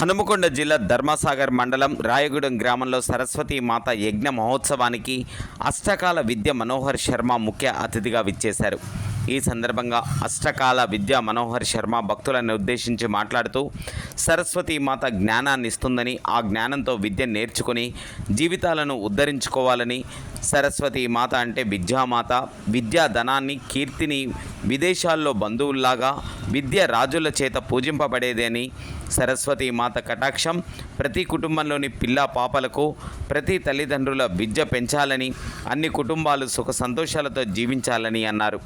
హనుమకొండ జిల్లా ధర్మసాగర్ మండలం రాయగూడెం గ్రామంలో సరస్వతి మాత యజ్ఞ మహోత్సవానికి అష్టకాల విద్య మనోహర్ శర్మ ముఖ్య అతిథిగా విచ్చేశారు. ఈ సందర్భంగా అష్టకాల విద్య మనోహర్ శర్మ భక్తులను ఉద్దేశించి మాట్లాడుతూ సరస్వతి మాత జ్ఞానాన్ని ఇస్తుందని ఆ జ్ఞానంతో విద్య నేర్చుకుని జీవితాలను ఉద్ధరించుకోవాలని సరస్వతి మాత అంటే విద్యామాత విద్యా ధనాన్ని కీర్తిని విదేశాల్లో బంధువుల్లాగా విద్య రాజుల చేత పూజింపబడేదని సరస్వతి మాత కటాక్షం ప్రతి కుటుంబంలోని పిల్ల పాపలకు ప్రతి తల్లిదండ్రుల విద్య పెంచాలని అన్ని కుటుంబాలు సుఖ సంతోషాలతో జీవించాలని అన్నారు.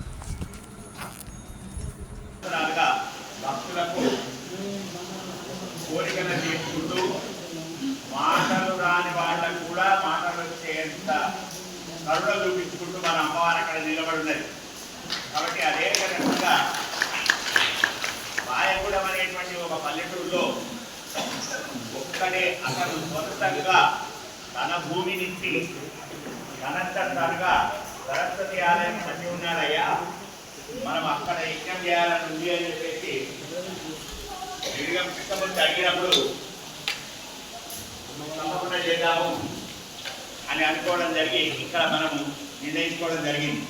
కరుణ చూపించుకుంటూ మన అమ్మవారు అక్కడ నిలబడి ఉన్నది కాబట్టి అదే రకంగా రాయగూడెం అనేటువంటి ఒక పల్లెటూరులో ఒక్కడే అతను సొంతంగా తన భూమినిచ్చి తనగా సరస్వతి ఆలయం కట్టి ఉన్నాడయ్యా మనం అక్కడ యజ్ఞం చేయాలని ఉంది అని చెప్పేసి విడిగా కృష్ణమూర్తి అడిగినప్పుడు తప్పకుండా చేద్దాము. అని అనుకోవడం జరిగి ఇక్కడ మనము నిర్ణయించుకోవడం జరిగింది.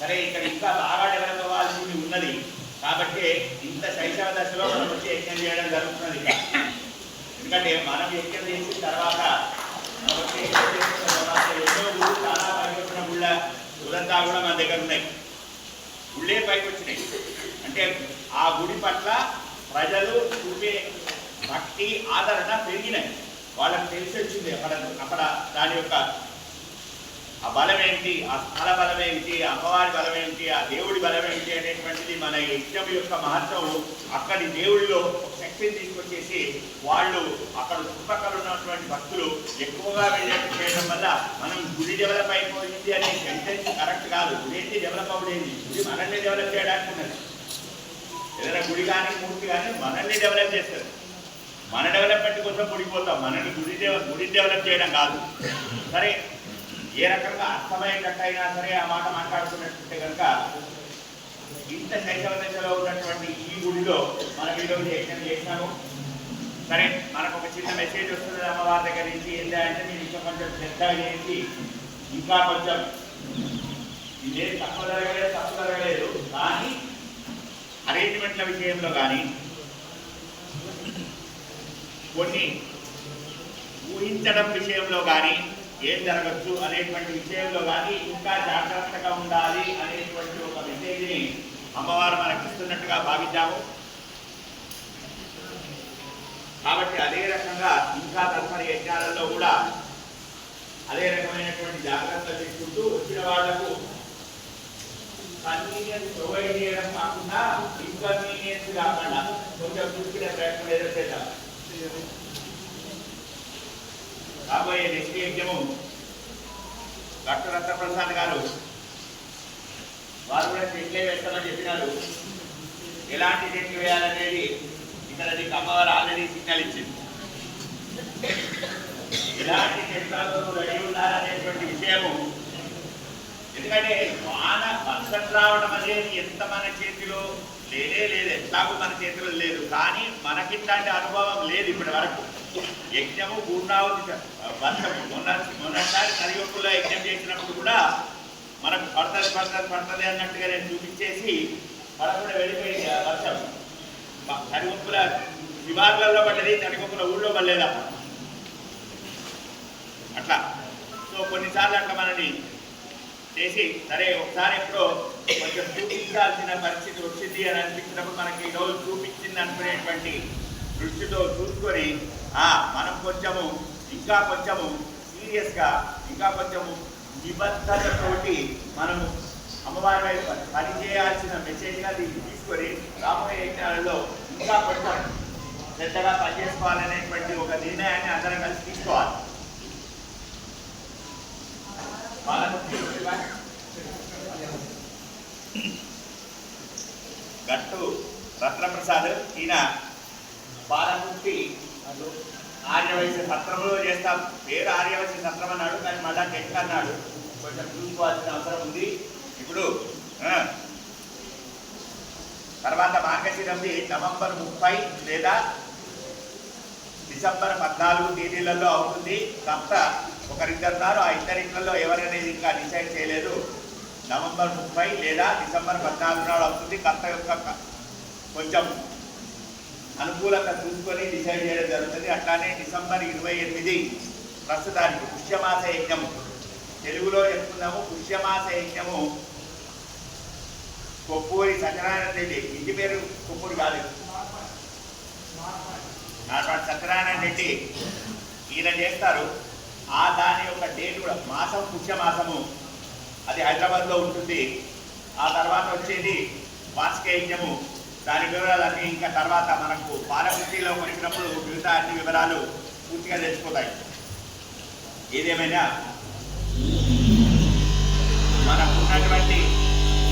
సరే ఇక్కడ ఇంకా బాగా డెవలప్ అవ్వాల్సింది ఉన్నది. కాబట్టి ఇంత శైశవ దశలో మనం వచ్చి యజ్ఞం చేయడం జరుగుతున్నది. ఎందుకంటే మనం యజ్ఞం చేసిన తర్వాత మనం ఎన్నో గుళ్ళు చాలా గుళ్ళ కూడా మన దగ్గర ఉన్నాయి. గుళ్ళే పైకి వచ్చినాయి. అంటే ఆ గుడి పట్ల ప్రజలు చూపే భక్తి ఆదరణ పెరిగినాయి. వాళ్ళకి తెలిసి వచ్చింది అక్కడ అక్కడ దాని యొక్క ఆ బలం ఏంటి ఆ స్థల బలం ఏంటి అమ్మవారి బలం ఏంటి ఆ దేవుడి బలం ఏంటి అనేటువంటిది మన యజ్ఞం యొక్క మహత్వం అక్కడి దేవుడిలో శక్తిని తీసుకొచ్చేసి వాళ్ళు అక్కడ చుట్టుపక్కల ఉన్నటువంటి భక్తులు ఎక్కువగా వెళ్ళేట్టు చేయడం వల్ల మనం గుడి డెవలప్ అయిపోయింది అనే సెంటెన్స్ కరెక్ట్ కాదు. గుడి అయితే డెవలప్ అవ్వలేదు. గుడి మనల్ని డెవలప్ చేయడానికి ఉన్నది. ఏదైనా గుడి కానీ మూర్తి కానీ మనల్ని డెవలప్ చేస్తారు మన డెవలప్మెంట్ కోసం గుడిపోతాం మనని గుడి గుడి డెవలప్ చేయడం కాదు. సరే ఏ రకంగా అర్థమయ్యేటట్టయినా సరే ఆ మాట మాట్లాడుతున్నట్టుంటే కనుక ఇంత శైశవ దశలో ఉన్నటువంటి ఈ గుడిలో మనం ఈరోజు యజ్ఞం చేసినాము సరే మనకు ఒక చిన్న మెసేజ్ వస్తుంది అమ్మవారి దగ్గర నుంచి. ఏంటంటే అంటే మీరు ఇంకా కొంచెం శ్రద్ధగా చేసి ఇంకా కొంచెం ఇదేం తక్కువ జరగలేదు తక్కువ జరగలేదు. కానీ అరేంజ్మెంట్ల విషయంలో కానీ కొన్ని ఊహించడం విషయంలో కానీ ఏం జరగచ్చు అనేటువంటి విషయంలో కానీ ఇంకా జాగ్రత్తగా ఉండాలి అనేటువంటి ఒక మెసేజ్ని అమ్మవారు మనకి ఇస్తున్నట్టుగా భావించాము. కాబట్టి అదే రకంగా ఇంకా తదుపరి యజ్ఞాలలో కూడా అదే రకమైనటువంటి జాగ్రత్తలు తీసుకుంటూ వచ్చిన వాళ్ళకు కన్వీనియన్స్ ప్రొవైడ్ చేయడం కాకుండా ఇన్కన్వీనియన్స్ కాకుండా కొంచెం చూసుకునే ప్రయత్నం ఏదో చేద్దాం. రాబోయే నెక్స్ట్ యజ్ఞము డాక్టర్ రత్నప్రసాద్ గారు వారు కూడా చెట్లే వేస్తామని చెప్పినారు. ఎలాంటి చెట్లు వేయాలనేది ఇక్కడ నీకు అమ్మవారు ఆల్రెడీ సిగ్నల్ ఇచ్చింది. ఎలాంటి చెట్లతో రెడీ ఉండాలనేటువంటి విషయము. ఎందుకంటే వాన వర్షం రావడం అనేది ఎంత మన చేతిలో ఎట్లాగూ మన చేతిలో లేదు కానీ మనకిట్లాంటి అనుభవం లేదు ఇప్పటి వరకు యజ్ఞము పూర్ణావతి వర్షం మొన్న మొన్నసారి కలిగొప్పులో యజ్ఞం చేసినప్పుడు కూడా మనకు పడతది పడతది పడుతుంది అన్నట్టుగా నేను చూపించేసి పడకుండా వెళ్ళిపోయింది వర్షం. తడిగొప్పుల శివార్లలో పడ్డది తడిగొప్పుల ఊళ్ళో పడలేదు అట్లా. సో కొన్నిసార్లు అట్లా మనని చేసి సరే ఒకసారి ఎప్పుడో కొంచెం చూపించాల్సిన పరిస్థితి వచ్చింది అని అనిపించినప్పుడు మనకి ఈరోజు చూపించింది అనుకునేటువంటి దృష్టితో చూసుకొని ఆ మనం కొంచెము ఇంకా కొంచెము సీరియస్గా ఇంకా కొంచెము నిబద్ధతతోటి మనము అమ్మవారి వైపు పనిచేయాల్సిన మెసేజ్గా దీన్ని తీసుకొని రాబోయే యజ్ఞాలలో ఇంకా కొంచెం శ్రద్ధగా పనిచేసుకోవాలనేటువంటి ఒక నిర్ణయాన్ని అందరం కలిసి తీసుకోవాలి. గట్టు రత్నప్రసాద్ ఈయన బాలముక్తి ఆర్యవైశ్య సత్రంలో చేస్తాం పేరు ఆర్యవైశ్య సత్రం అన్నాడు కానీ మళ్ళా టెక్ అన్నాడు. కొంచెం చూసుకోవాల్సిన అవసరం ఉంది. ఇప్పుడు ఆ, తర్వాత మార్గశిరంది నవంబర్ ముప్పై లేదా డిసెంబర్ పద్నాలుగు తేదీలలో అవుతుంది. తప్ప ఒకరిద్దరున్నారు ఆ ఇద్దరిట్లలో ఎవరనేది ఇంకా డిసైడ్ చేయలేదు. నవంబర్ ముప్పై లేదా డిసెంబర్ పద్నాలుగు నాడు అవుతుంది. కర్త యొక్క కొంచెం అనుకూలత చూసుకొని డిసైడ్ చేయడం జరుగుతుంది. అట్లానే డిసెంబర్ ఇరవై ఎనిమిది ప్రస్తుతానికి పుష్యమాస యజ్ఞము. తెలుగులో చెప్తున్నాము పుష్యమాస యజ్ఞము కొప్పూరి సత్యనారాయణ రెడ్డి ఇంటి పేరు కొప్పూరి కాదు. నాటువంటి సత్యనారాయణ రెడ్డి ఈయన చేస్తారు. ఆ దాని యొక్క డేట్ కూడా మాసం పుష్యమాసము. అది హైదరాబాద్లో ఉంటుంది. ఆ తర్వాత వచ్చేది వార్షిక దాని వివరాలన్నీ ఇంకా తర్వాత మనకు పాలకుర్తిలో వచ్చినప్పుడు మిగతా అన్ని వివరాలు పూర్తిగా తెలిసిపోతాయి. ఏదేమైనా మనకు ఉన్నటువంటి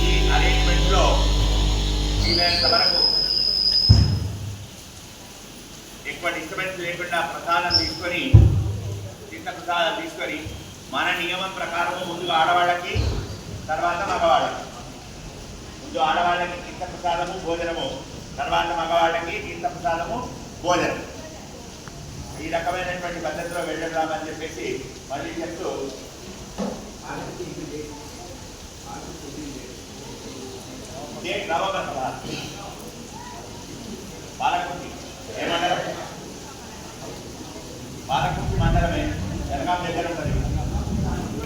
ఈ అరేంజ్మెంట్లో వీలైనంత వరకు ఎక్కువ డిస్టర్బెన్స్ లేకుండా ప్రసాదం తీసుకొని చిన్న ప్రసాదం తీసుకొని మన నియమం ప్రకారం ముందు ఆడవాళ్ళకి తర్వాత మగవాళ్ళకి. ముందు ఆడవాళ్ళకి తీర్థ ప్రసాదము భోజనము. తర్వాత మగవాళ్ళకి తీర్థ ప్రసాదము భోజనం. ఈ రకమైనటువంటి పద్ధతిలో వెళ్ళరామని చెప్పేసి మళ్ళీ చెప్తూ డేట్